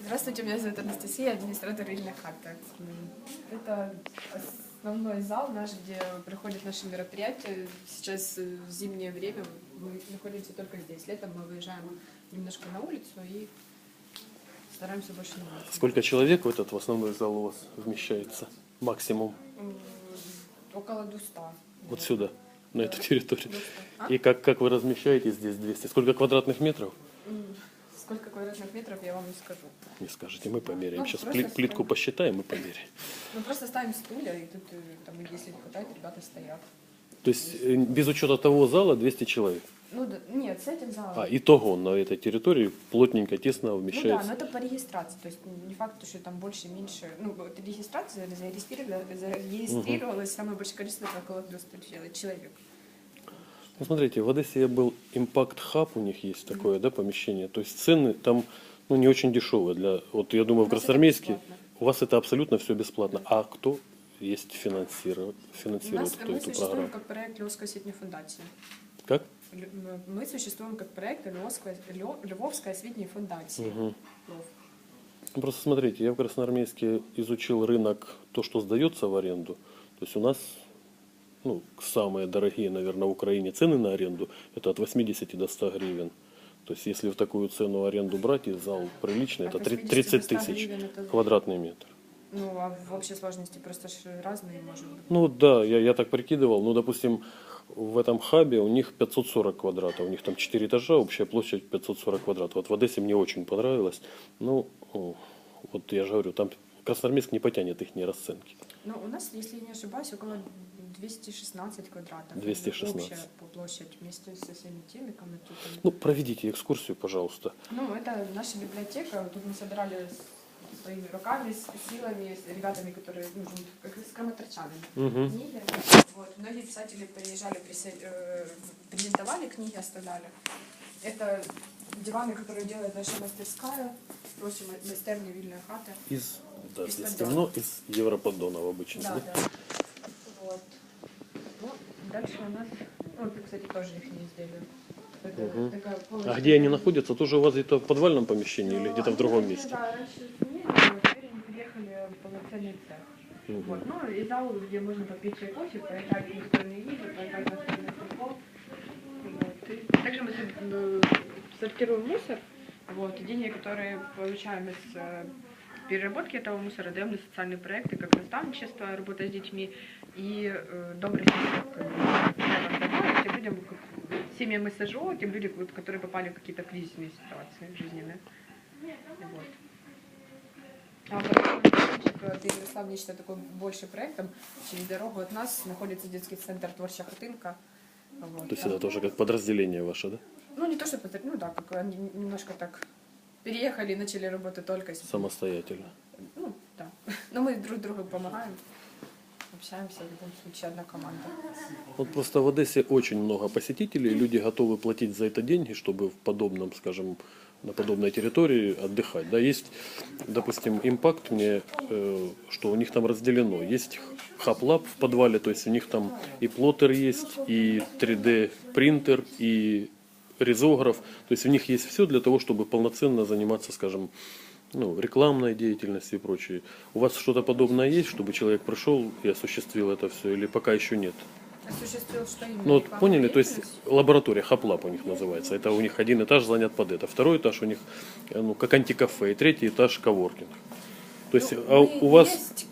Здравствуйте, меня зовут Анастасия, администратор Ильина Хата. Это основной зал наш, где проходят наши мероприятия. Сейчас э, в зимнее время мы находимся только здесь. Летом мы выезжаем немножко на улицу и стараемся больше не выходить. Сколько человек в этот в основной зал у вас вмещается? Максимум. Около 200. Вот сюда, на эту территорию. 200. А? И как, как вы размещаете здесь 200? Сколько квадратных метров? Сколько квадратных метров, я вам не скажу. Не скажете, мы померяем. Ну, Сейчас пли- плитку ставим. посчитаем и померяем. Мы просто ставим стулья, и тут, э, там, если не хватает, ребята стоят. То есть э, без учета того зала 200 человек. Ну, да, нет, с этим залом. А итого на этой территории плотненько, тесно Ну да, вмещается. но это по регистрации, то есть не факт, что там больше, меньше. Ну, вот регистрация зарегистрировала- зарегистрировалось самое большое количество, около 200 человек. Ну, смотрите, в Одессе я был, Impact Hub у них есть такое, да, помещение. То есть цены там, ну, не очень дешевые. Для, вот я думаю, в У нас это Красноармейске у вас это абсолютно все бесплатно. А кто есть финансировать, финансирует кто мы эту существуем программу? как проект Львовской осветней фундации. Как? Мы существуем как проект Львовской, Львовской осветней фундации. Львов. Ну, Просто смотрите, я в Красноармейске изучил рынок, то, что сдается в аренду. То есть у нас ну, самые дорогие, наверное, в Украине цены на аренду, это от 80 до 100 гривен. То есть если в такую цену аренду брать, и зал приличный, это три- 80 30 до 100 тысяч квадратный метр. Ну, а в общей сложности просто разные, может быть. Ну да, я, я так прикидывал. Ну, допустим, в этом хабе у них 540 квадратов. У них там 4 этажа, общая площадь 540 квадратов. Вот в Одессе мне очень понравилось. Ну, вот я же говорю, там Красноармейск не потянет их расценки. Ну, у нас, если не ошибаюсь, около 216 квадратов. 216. Общая по площадь вместе со всеми теми комнатами. Ну, проведите экскурсию, пожалуйста. Ну, это наша библиотека. Тут мы собирали своими руками, с силами, с ребятами, которые ну, как с каматорчанами. Мгм. Книги. Вот. Многие писатели приезжали, э, презентовали книги, оставляли. Это диваны, которые делает наша мастерская. Просим мастерни Вильная хата. Из, да, Из здесь поддона. темно, из Европоддонов обычно. Да, да? да. Вот. Дальше у нас... Ну, это, кстати, тоже их не изделие. Это Мгм. такая А где они находятся? Тоже у вас где-то в подвальном помещении или Ну, где-то в другом раньше, месте? Да, раньше сменили, но теперь они приехали в полноценный цех. Мгм. Вот. Ну, и зал, где можно попить чай, кофе, поиграть в настольные игры, поиграть в настольный футбол. Вот. И также мы э, сортируем мусор. Вот. И деньги, которые получаем из э, переработки этого мусора, даем на социальные проекты, как наставничество, работа с детьми и э, добрый сосед. тем людям, как- семьям СЖО, тем людям, вот, которые попали в какие-то кризисные ситуации жизненные. Вот. А потом Ключик переросла в нечто такое большее проектом. Через дорогу от нас находится детский центр Творча Хатынка. Вот. То есть Там- это тоже как подразделение ваше, да? Ну, не то, что это, ну да, как немножко так переехали и начали работать только с... Самостоятельно. Ну, да. Но мы друг другу помогаем, общаемся, в любом случае, одна команда. Вот просто в Одессе очень много посетителей, люди готовы платить за это деньги, чтобы в подобном, скажем, на подобной территории отдыхать. Да, есть, допустим, импакт мне, э, что у них там разделено. Есть хаплаб в подвале, то есть у них там и плоттер есть, и 3D принтер, и резограф. То есть у них есть все для того, чтобы полноценно заниматься, скажем, ну, рекламной деятельностью и прочее. У вас что-то подобное есть, чтобы человек пришел и осуществил это все, или пока еще нет? Осуществил что именно? Ну вот поняли, то есть лаборатория Хаплап у них называется. Это у них один этаж занят под это, второй этаж у них э, ну, как антикафе, и третий этаж коворкинг. То есть Ну, а у вас есть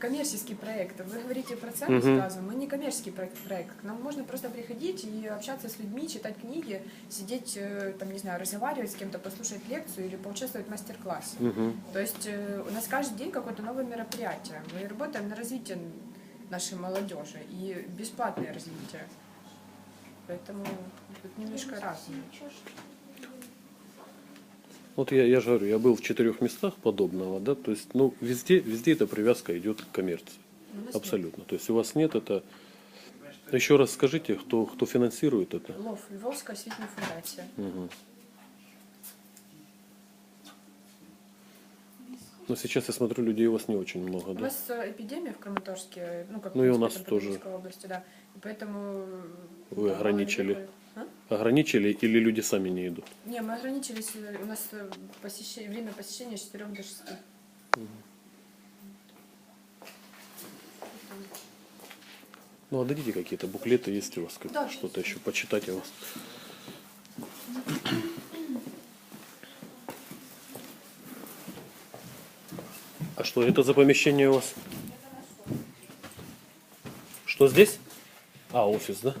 коммерческий проект. Вы говорите про цену Мгм. сразу. Мы не коммерческий проект, проект. К нам можно просто приходить и общаться с людьми, читать книги, сидеть, э, там, не знаю, разговаривать с кем-то, послушать лекцию или поучаствовать в мастер-классе. Мгм. То есть э, у нас каждый день какое-то новое мероприятие. Мы работаем на развитие нашей молодежи и бесплатное развитие. Поэтому тут немножко разное. Вот я, я же говорю, я был в четырех местах подобного, да, то есть ну везде, везде эта привязка идет к коммерции. Нас нет. Абсолютно. То есть у вас нет это. Еще раз скажите, кто, кто финансирует это? Лов, Львовская осветная фундация. Мгм. Но сейчас я смотрю, людей у вас не очень много, У да? нас э, эпидемия в Краматорске, ну как Ну и у в нас тоже. Области, да. И поэтому Вы да, ограничили. А? Ограничили или люди сами не идут? Не, мы ограничились, э, у нас э, посещение, время посещения с 4 до 6. Ну, отдадите какие-то буклеты, есть у вас Да, что-то еще почитать о вас. А что это за помещение у вас? Что здесь? А, офис, да?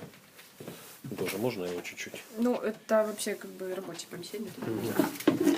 Тоже можно его чуть-чуть? Ну, это вообще как бы рабочее помещение. Ну